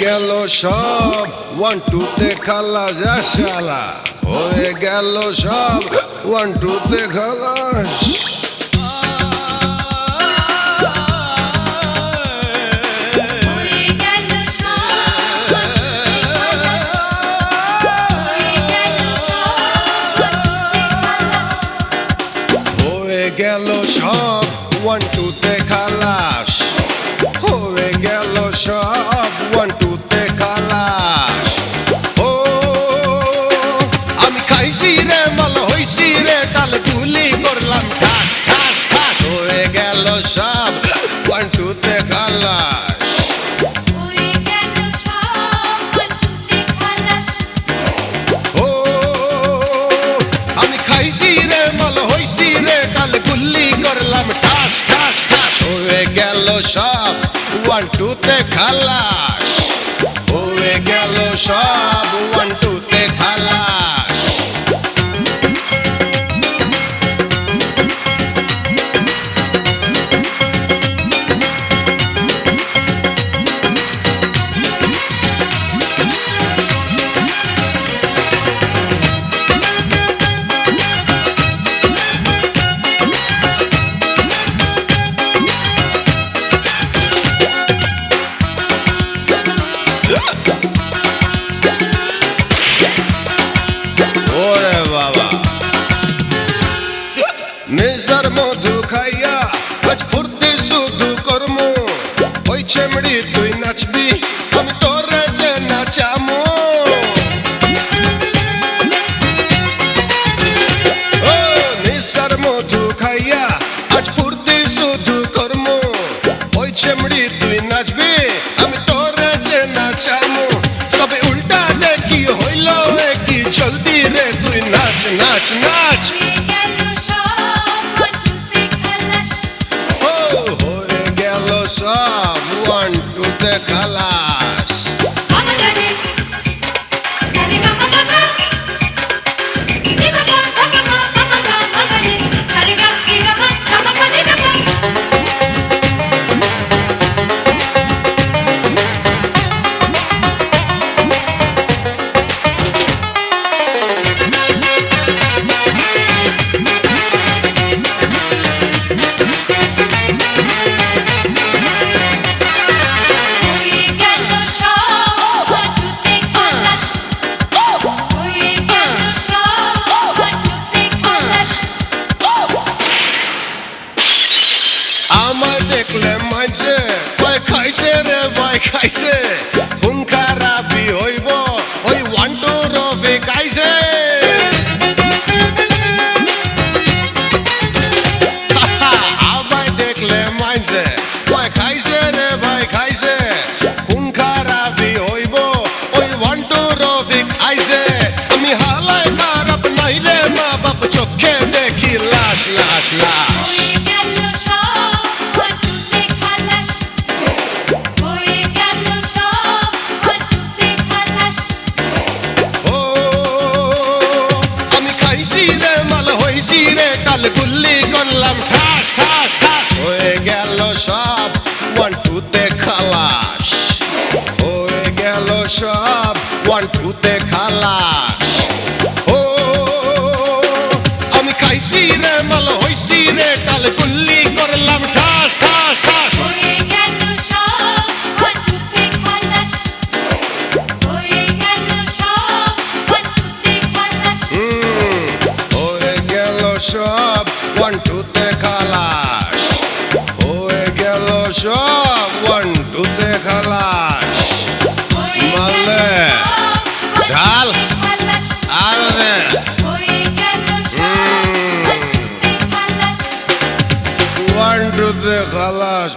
গেল সব ওয়ান টুতে খালাস আশালা হয়ে গেল সব ওয়ান টুতে খালাস গেল সব ওয়ান টুতে সব চেমড়ি তুই নাচবি, আমি তোরে যে নাচামো। ও নেজার মধু খাইয়া আজ ফুর্তি শুধু কর্ম। ওই চেমড়ি তুই নাচবি, আমি তোরে যে নাচামো। সবে উল্টা দেখি হইল কি জলদি রে তুই নাচ নাচ নাচ। হয়ে দেখলে মাঝে ভয় খাইছে রে ভয় খাইছে? খুন খারাপি হইব, ওই ওয়ান টু রফে খাইছে। আমায় দেখলে রে ভয় খাইছে কাল গুল্লি করলাম, ঠাস ঠাস ঠাস। হয়ে গেল সব ওয়ান টুতে খালাস। হয়ে গেল সব ওয়ান টুতে খালাস। সব ওয়ান টুতে খালাস মারলে। ঢাল। আর ওয়ান টুতে খালাস